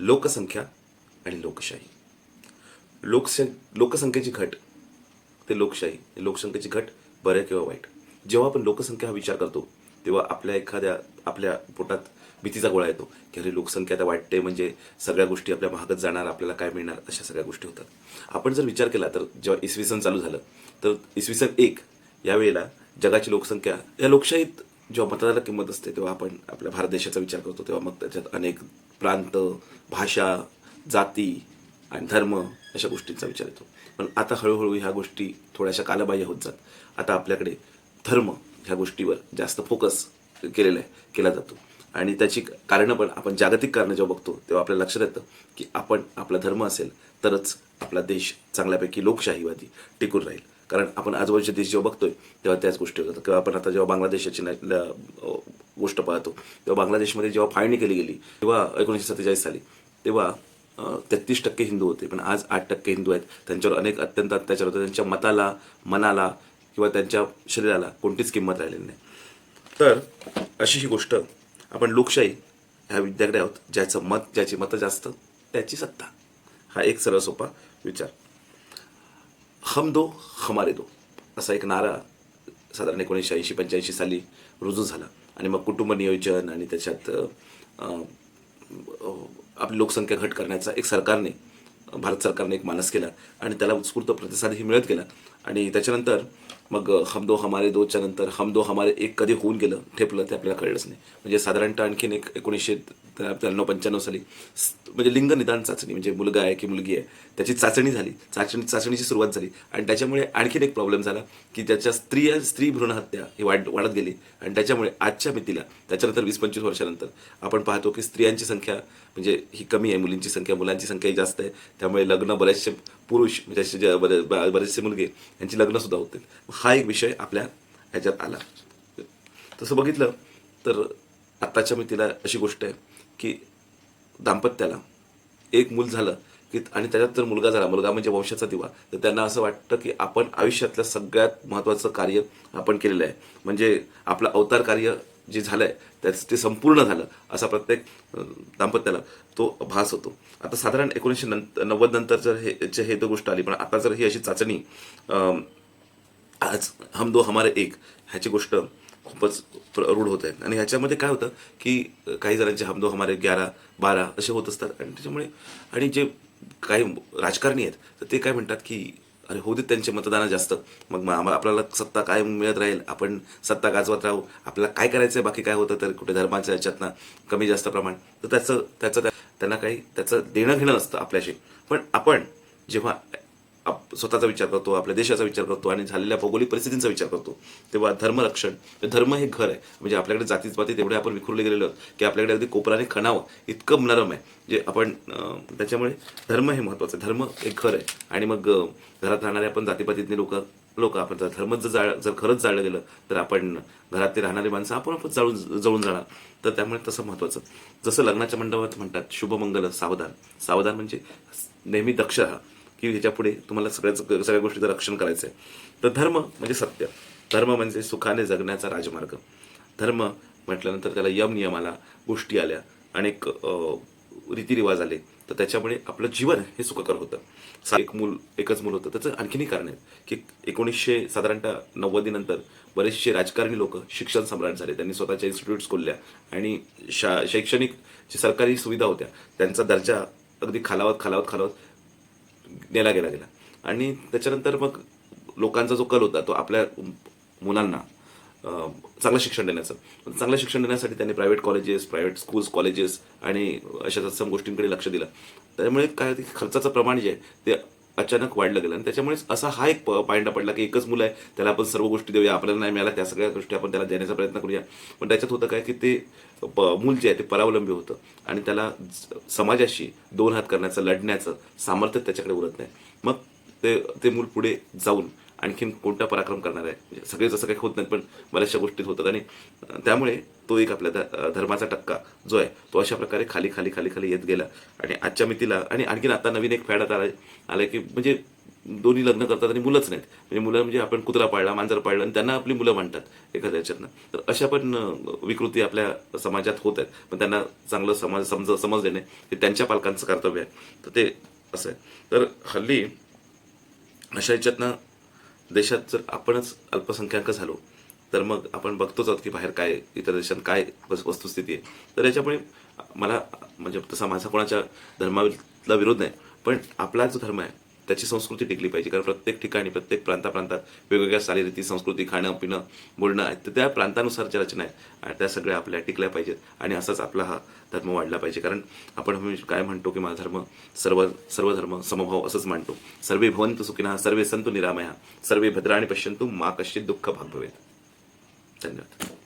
लोकसंख्या आणि लोकशाही. लोकसं लोकसंख्येची घट ते लोकशाही लोकसंख्येची घट बरं किंवा वाईट. जेव्हा आपण लोकसंख्या हा विचार करतो तेव्हा आपल्या एखाद्या आपल्या पोटात भीतीचा गोळा येतो की अरे लोकसंख्या आता वाटते म्हणजे सगळ्या गोष्टी आपल्या महागत जाणार आपल्याला काय मिळणार अशा सगळ्या गोष्टी होतात. आपण जर विचार केला तर जेव्हा इसवी सन चालू झालं तर इसवी सन एक यावेळेला जगाची लोकसंख्या या लोकशाहीत जेव्हा मतदाराला किंमत असते तेव्हा आपण आपल्या भारत देशाचा विचार करतो तेव्हा मग त्याच्यात अनेक प्रांत भाषा जाती आणि धर्म अशा गोष्टींचा विचार येतो. पण आता हळूहळू ह्या गोष्टी थोड्याशा कालबाह्य होत जात. आता आपल्याकडे धर्म ह्या गोष्टीवर जास्त फोकस केलेला आहे केला जातो. आणि त्याची कारणं पण आपण जागतिक कारणं जेव्हा बघतो तेव्हा आपल्याला लक्षात येतं की आपण आपला धर्म असेल तरच आपला देश चांगल्यापैकी लोकशाहीवादी टिकून राहील. कारण आपण आजूबाजूचे देश जेव्हा बघतोय तेव्हा त्याच गोष्टी होतात. किंवा आपण आता जेव्हा बांगलादेशाची गोष्ट पाहतो तेव्हा बांगलादेशमध्ये जेव्हा फाळणी केली गेली तेव्हा एकोणीसशे सत्तेचाळीस साली तेव्हा तेहतीस टक्के हिंदू होते. पण आज आठ टक्के हिंदू आहेत. त्यांच्यावर अनेक अत्यंत अत्याचार होते त्यांच्या मताला मनाला किंवा त्यांच्या शरीराला कोणतीच किंमत राहिलेली नाही. तर अशी ही गोष्ट आपण लोकशाही ह्या विद्याकडे आहोत ज्याचं मत ज्याची मतं जास्त त्याची सत्ता. हा एक सरळ सोपा विचार. हम दो हमारे दो. असा एक नारा साधारण एकोणीसशे ऐंशी पंच्याऐंशी साली रुजू झाला. आणि मग कुटुंब नियोजन आणि त्याच्यात आपली लोकसंख्या घट करण्याचा एक सरकारने भारत सरकारने एक मानस केला. आणि त्याला उत्स्फूर्त प्रतिसादही मिळत गेला. आणि त्याच्यानंतर मग हम दो हमारे दोच्या नंतर हम दो हमारे एक कधी होऊन गेलं ठेपलं ते आपल्याला कळलंच नाही. म्हणजे साधारणतः आणखीन एक एकोणीसशे त्र्याण्णव पंच्याण्णव साली म्हणजे लिंग निदान चाचणी म्हणजे मुलगा आहे की मुलगी आहे त्याची चाचणी झाली. चाचणी चाचणीची सुरुवात झाली. आणि त्याच्यामुळे आणखीन एक प्रॉब्लेम झाला की त्याच्या स्त्री स्त्री भ्रूण हत्या ही वाढ वाढत गेली. आणि त्याच्यामुळे आजच्या मितीला त्याच्यानंतर वीस पंचवीस वर्षानंतर आपण पाहतो की स्त्रियांची संख्या म्हणजे ही कमी आहे मुलींची संख्या मुलांची संख्या ही जास्त आहे. त्यामुळे लग्न बरेचसे पुरुष म्हणजे बरे- ब- बरेचसे मुलगे यांची लग्न सुद्धा हा एक विषय आपल्या ह्याच्यात आला. तसं बघितलं तर आत्ताच्या मितीला अशी गोष्ट आहे की दाम्पत्याला एक मूल झालं की आणि त्याच्यात जर मुलगा झाला. मुलगा म्हणजे वंशाचा दिवा. तर त्यांना असं वाटतं की आपण आयुष्यातलं सगळ्यात महत्त्वाचं कार्य आपण केलेलं आहे. म्हणजे आपलं अवतार कार्य जे झालं आहे त्याचं ते संपूर्ण झालं असा प्रत्येक दाम्पत्याला तो भास होतो. आता साधारण एकोणीसशे नंतर नव्वद नंतर जर हे जे हे तर गोष्ट आली पण आता जर ही अशी चाचणी आज हम दो हमारे एक ह्याची गोष्ट खूपच रूढ होत आहे. आणि ह्याच्यामध्ये काय होतं की काही जणांचे हम दो हमारे ग्यारा बारा असे होत असतात. आणि त्याच्यामुळे आणि जे काही राजकारणी आहेत तर ते काय म्हणतात की अरे होऊ देत त्यांचे मतदान जास्त. मग आपल्याला सत्ता काय मिळत राहील. आपण सत्ता गाजवत राहू. आपल्याला काय करायचं आहे बाकी काय होतं? तर कुठे धर्माच्या याच्यातनं कमी जास्त प्रमाण. तर त्याचं त्याचं त्यांना काही त्याचं देणं घेणं नसतं आपल्याशी. पण आपण जेव्हा आप स्वतःचा विचार करतो आपल्या देशाचा विचार करतो आणि झालेल्या भौगोलिक परिस्थितींचा विचार करतो. तेव्हा धर्मरक्षण धर्म हे घर आहे. म्हणजे आपल्याकडे जातीच तेवढे आपण विखुरले गेलेलो आहोत की आपल्याकडे अगदी कोपराने खणावं इतकं नरम आहे. जे आपण त्याच्यामुळे धर्म हे महत्त्वाचं आहे. धर्म एक घर आहे. आणि मग घरात राहणारे आपण जातीपातीतले लोक लोक आपण जर धर्म जर जाळ जर खरंच जाळलं गेलं तर आपण घरातले राहणारी माणसं आपण आपण जाळून जळून जाणार. तर त्यामुळे तसं महत्त्वाचं. जसं लग्नाच्या मंडपात म्हणतात शुभमंगल सावधान. सावधान म्हणजे नेहमी दक्ष राहा. की ह्याच्या पुढे तुम्हाला सगळ्याच सगळ्या गोष्टीचं रक्षण करायचं आहे तर धर्म म्हणजे सत्य. धर्म म्हणजे सुखाने जगण्याचा राजमार्ग. धर्म म्हटल्यानंतर त्याला यम नियम आला गोष्टी आल्या अनेक रीतिरिवाज आले तर त्याच्यामुळे आपलं जीवन हे सुखकर होतं. एक मूल एकच मूल होतं. त्याचं आणखीनही कारण आहे की एकोणीसशे साधारणतः नव्वदीनंतर बरेचसे राजकारणी लोक शिक्षण सम्राट झाले. त्यांनी स्वतःच्या इन्स्टिट्यूट्स खोलल्या आणि शा शैक्षणिक जी सरकारी सुविधा होत्या त्यांचा दर्जा अगदी खालावत खालावत खालावत नेला गेला गेला. आणि त्याच्यानंतर मग लोकांचा जो कल होता तो आपल्या मुलांना चांगलं शिक्षण देण्याचं. चांगलं शिक्षण देण्यासाठी त्यांनी private colleges private schools colleges आणि अशा तत्सम गोष्टींकडे लक्ष दिलं. त्यामुळे काय होते की खर्चाचं प्रमाण जे आहे ते अचानक वाढलं गेलं. आणि त्याच्यामुळे असा हा एक पायंडा पडला की एकच मुलं आहे त्याला आपण सर्व गोष्टी देऊया आपल्याला नाही मिळाला त्या सगळ्या गोष्टी आपण त्याला देण्याचा प्रयत्न करूया. पण त्याच्यात होतं काय की ते प- मूल जे आहे ते परावलंबी होतं आणि त्याला समाजाशी दोन हात करण्याचं लढण्याचं सामर्थ्य त्याच्याकडे उरत नाही. मग ते ते मूल पुढे जाऊन आणखीन कोणता पराक्रम करणार आहे? म्हणजे सगळे जसं काही होत नाहीत पण बऱ्याचशा गोष्टीत होतात. आणि त्यामुळे तो एक आपल्या ध- धर्माचा टक्का जो आहे तो अशा प्रकारे खाली खाली खाली खाली येत गेला. आणि आजच्या मितीला आणि आणखीन आता नवीन एक फॅड आता आला आलाय की म्हणजे दोन्ही लग्न करतात आणि मुलंच नाहीत. म्हणजे मुलं म्हणजे आपण कुत्रा पाळला मांजर पाळलं आणि त्यांना आपली मुलं म्हणतात एखाद्या याच्यातनं तर अशा पण विकृती आपल्या समाजात होत आहेत. पण त्यांना चांगलं समाज समज समज देणे हे त्यांच्या पालकांचं कर्तव्य आहे. तर ते असं आहे. तर हल्ली अशा याच्यातनं देशात जर आपणच अल्पसंख्याक झालो तर मग आपण बघतोच आहोत की बाहेर काय इतर देशात काय वस्तुस्थिती आहे. तर याच्यामुळे मला म्हणजे तसा माझा कोणाच्या धर्माला विरोध नाही पण आपला जो धर्म आहे. त्याची संस्कृती टिकली पाहिजे. कारण प्रत्येक ठिकाणी प्रत्येक प्रांताप्रांतात वेगवेगळ्या चालीरीती संस्कृती खाणं पिणं बोलणं आहे तर त्या प्रांतानुसार ज्या रचना आहे आणि त्या सगळ्या आपल्या टिकल्या पाहिजेत. आणि असाच आपला हा धर्म वाढला पाहिजे. कारण आपण काय म्हणतो की माझा धर्म सर्व सर्व धर्म समभाव असंच मानतो सर्वे भवंतु सुखिनः सर्वे संतु निरामया सर्वे भद्राणी पश्यंतु मा कश्चित दुःख भाग भवेत. धन्यवाद.